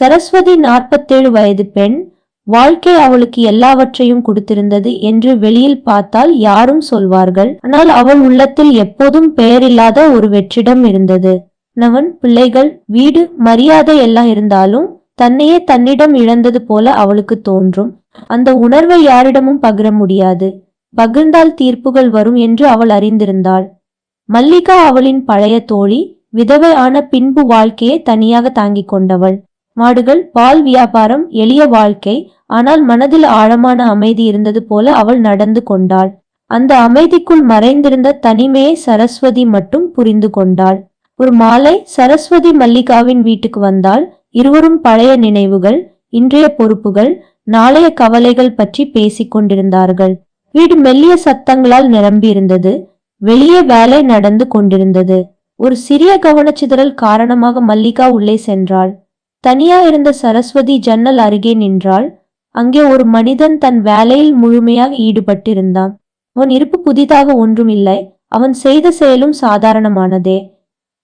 சரஸ்வதி நாற்பத்தேழு வயது பெண் வாழ்க்கை அவளுக்கு எல்லாவற்றையும் கொடுத்திருந்தது என்று வெளியில் பார்த்தால் யாரும் சொல்வார்கள். ஆனால் அவள் உள்ளத்தில் எப்போதும் பெயரில்லாத ஒரு வெற்றிடம் இருந்தது. நவன் பிள்ளைகள் வீடு மரியாதை எல்லாம் இருந்தாலும் தன்னையே தன்னிடம் இழந்தது போல அவளுக்கு தோன்றும். அந்த உணர்வை யாரிடமும் பகிர முடியாது. பகிர்ந்தால் தீர்ப்புகள் வரும் என்று அவள் அறிந்திருந்தாள். மல்லிகா அவளின் பழைய தோழி விதவை ஆன பின்பு வாழ்க்கையை தனியாக தாங்கிக் கொண்டவள். மாடுகள் பால் வியாபாரம் எளிய வாழ்க்கை. ஆனால் மனதில் ஆழமான அமைதி இருந்தது போல அவள் நடந்து கொண்டாள். அந்த அமைதிக்குள் மறைந்திருந்த தனிமையை சரஸ்வதி மட்டும் புரிந்து கொண்டாள். ஒரு மாலை சரஸ்வதி மல்லிகாவின் வீட்டுக்கு வந்தால் இருவரும் பழைய நினைவுகள் இன்றைய பொறுப்புகள் நாளைய கவலைகள் பற்றி பேசிக் கொண்டிருந்தார்கள். வீடு மெல்லிய சத்தங்களால் நிரம்பியிருந்தது. வெளியே வேலை நடந்து கொண்டிருந்தது. ஒரு சிறிய கவனச்சிதறல் காரணமாக மல்லிகா உள்ளே சென்றாள். தனியா இருந்த சரஸ்வதி ஜன்னல் அருகே நின்றாள். அங்கே ஒரு மனிதன் தன் வேலையில் முழுமையாக ஈடுபட்டிருந்தான். அவன் இருப்பு புதிதாக ஒன்றும் இல்லை அவன் செய்த செயலும் சாதாரணமானதே.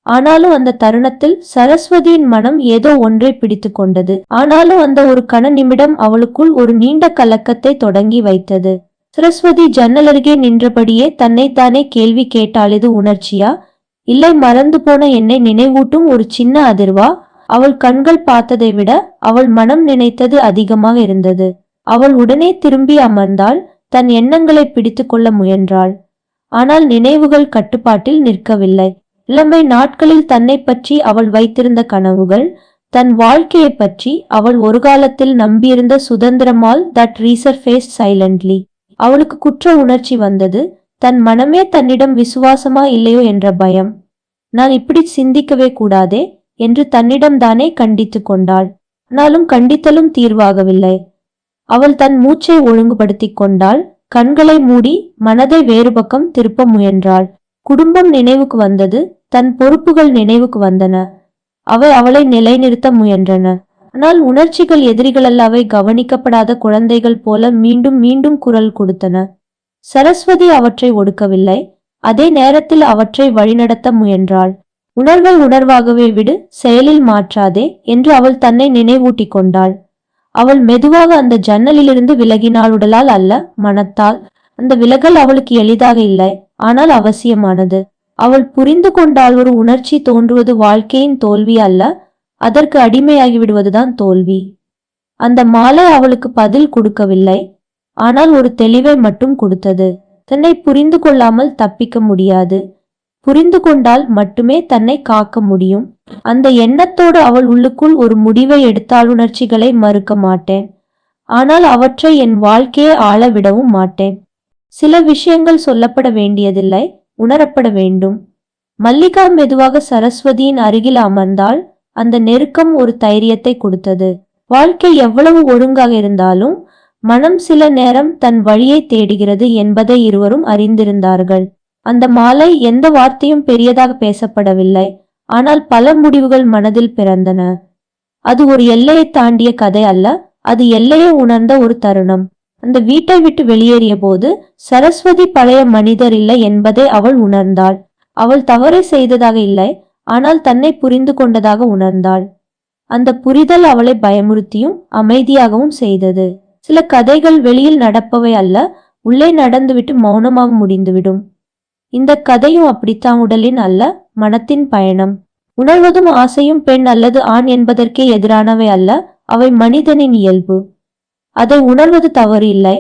ஆனாலும் அந்த தருணத்தில் சரஸ்வதியின் மனம் ஏதோ ஒன்றை பிடித்து கொண்டது. ஆனாலும் அந்த ஒரு கண நிமிடம் அவளுக்குள் ஒரு நீண்ட கலக்கத்தை தொடங்கி வைத்தது. சரஸ்வதி ஜன்னல் அருகே நின்றபடியே தன்னைத்தானே கேள்வி கேட்டாள் இது உணர்ச்சியா? இல்லை மறந்து போன என்னை நினைவூட்டும் ஒரு சின்ன அதிர்வா? அவள் கண்கள் பார்த்ததை விட அவள் மனம் நினைத்தது அதிகமாக இருந்தது. அவள் உடனே திரும்பி அமர்ந்தாள் தன் எண்ணங்களை பிடித்து கொள்ள முயன்றாள். ஆனால் நினைவுகள் கட்டுப்பாட்டில் நிற்கவில்லை. இளமை நாட்களில் தன்னை பற்றி அவள் வைத்திருந்த கனவுகள் தன் வாழ்க்கையை பற்றி அவள் ஒரு காலத்தில் நம்பியிருந்த சுதந்திரமால் தட் ரீசர் ஃபேஸ் சைலண்ட்லி அவளுக்கு குற்ற உணர்ச்சி வந்தது தன் மனமே தன்னிடம் விசுவாசமா இல்லையோ என்ற பயம். நான் இப்படி சிந்திக்கவே கூடாதே என்று தன்னிடம்தானே கண்டித்து கொண்டாள். ஆனாலும் கண்டித்தலும் தீர்வாகவில்லை. அவள் தன் மூச்சை ஒழுங்குபடுத்தி கொண்டாள். கண்களை மூடி மனதை வேறு பக்கம் திருப்ப முயன்றாள். குடும்பம் நினைவுக்கு வந்தது தன் பொறுப்புகள் நினைவுக்கு வந்தன. அவை அவளை நிலைநிறுத்த முயன்றன. ஆனால் உணர்ச்சிகள் எதிரிகளல்ல அவை கவனிக்கப்படாத குழந்தைகள் போல மீண்டும் மீண்டும் குரல் கொடுத்தன. சரஸ்வதி அவற்றை ஒடுக்கவில்லை. அதே நேரத்தில் அவற்றை வழிநடத்த முயன்றாள். உணர்வை உணர்வாகவே விடு செயலில் மாற்றாதே என்று அவள் தன்னை நினைவூட்டிக் கொண்டாள். அவள் மெதுவாக அந்த ஜன்னலிலிருந்து விலகினாள் உடலால் அல்ல மனத்தால். அந்த விலகல் அவளுக்கு எளிதாக இல்லை ஆனால் அவசியமானது. அவள் புரிந்து கொண்டால் ஒரு உணர்ச்சி தோன்றுவது வாழ்க்கையின் தோல்வி அல்ல அதற்கு அடிமையாகி விடுவதுதான் தோல்வி. அந்த மாலை அவளுக்கு பதில் கொடுக்கவில்லை ஆனால் ஒரு தெளிவை மட்டும் கொடுத்தது. தன்னை புரிந்து கொள்ளாமல் தப்பிக்க முடியாது. புரிந்து கொண்டால் மட்டுமே தன்னை காக்க முடியும். அந்த எண்ணத்தோடு அவள் உள்ளுக்குள் ஒரு முடிவை எடுத்தால் உணர்ச்சிகளை மறுக்க மாட்டேன். ஆனால் அவற்றை என் வாழ்க்கையை ஆள விடவும் மாட்டேன். சில விஷயங்கள் சொல்லப்பட வேண்டியதில்லை உணரப்பட வேண்டும். மல்லிகா மெதுவாக சரஸ்வதியின் அருகில் அமர்ந்தால் அந்த நெருக்கம் ஒரு தைரியத்தை கொடுத்தது. வாழ்க்கை எவ்வளவு ஒழுங்காக இருந்தாலும் மனம் சில நேரம் தன் வழியை தேடுகிறது என்பதை இருவரும் அறிந்திருந்தார்கள். அந்த மாலை எந்த வார்த்தையும் பெரியதாக பேசப்படவில்லை. ஆனால் பல முடிவுகள் மனதில் பிறந்தன. அது ஒரு எல்லையை தாண்டிய கதை அல்ல. அது எல்லையை உணர்ந்த ஒரு தருணம். அந்த வீட்டை விட்டு வெளியேறிய போது சரஸ்வதி பழைய மனிதர் இல்லை என்பதை அவள் உணர்ந்தாள். அவள் தவறை செய்ததாக இல்லை. ஆனால் தன்னை புரிந்து கொண்டதாக உணர்ந்தாள். அந்த புரிதல் அவளை பயமுறுத்தியும் அமைதியாகவும் செய்தது. சில கதைகள் வெளியில் நடப்பவை அல்ல. உள்ளே நடந்துவிட்டு மௌனமாக முடிந்துவிடும். இந்த கதையும் அப்படித்தான் உடலின் அல்ல மனத்தின் பயணம். உணர்வதும் ஆசையும் பெண் அல்லது ஆண் என்பதற்கே எதிரானவை அல்ல அவை மனிதனின் இயல்பு. அதை உணர்வது தவறு இல்லை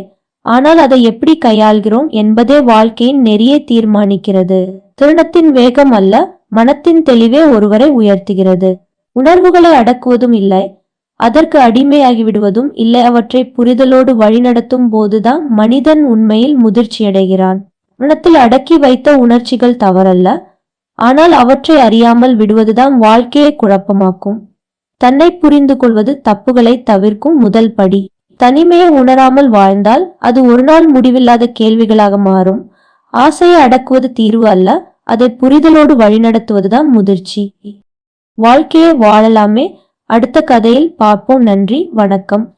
ஆனால் அதை எப்படி கையாள்கிறோம் என்பதே வாழ்க்கையின் நெறியை தீர்மானிக்கிறது. திருணத்தின் வேகம் அல்ல மனத்தின் தெளிவே ஒருவரை உயர்த்துகிறது. உணர்வுகளை அடக்குவதும் இல்லை அதற்கு அடிமையாகிவிடுவதும் இல்லை அவற்றை புரிதலோடு வழிநடத்தும் போதுதான் மனிதன் உண்மையில் முதிர்ச்சியடைகிறான். மனத்தில் அடக்கி வைத்த உணர்ச்சிகள் தவறல்ல. ஆனால் அவற்றை அறியாமல் விடுவதுதான் வாழ்க்கையை குழப்பமாக்கும். தன்னை புரிந்து கொள்வது தப்புகளை தவிர்க்கும் முதல் படி. தனிமையை உணராமல் வாழ்ந்தால் அது ஒரு நாள் முடிவில்லாத கேள்விகளாக மாறும். ஆசையை அடக்குவது தீர்வு அல்ல அதை புரிதலோடு வழிநடத்துவதுதான் முதிர்ச்சி. வாழ்க்கையை வாழலாமே. அடுத்த கதையில் பார்ப்போம். நன்றி வணக்கம்.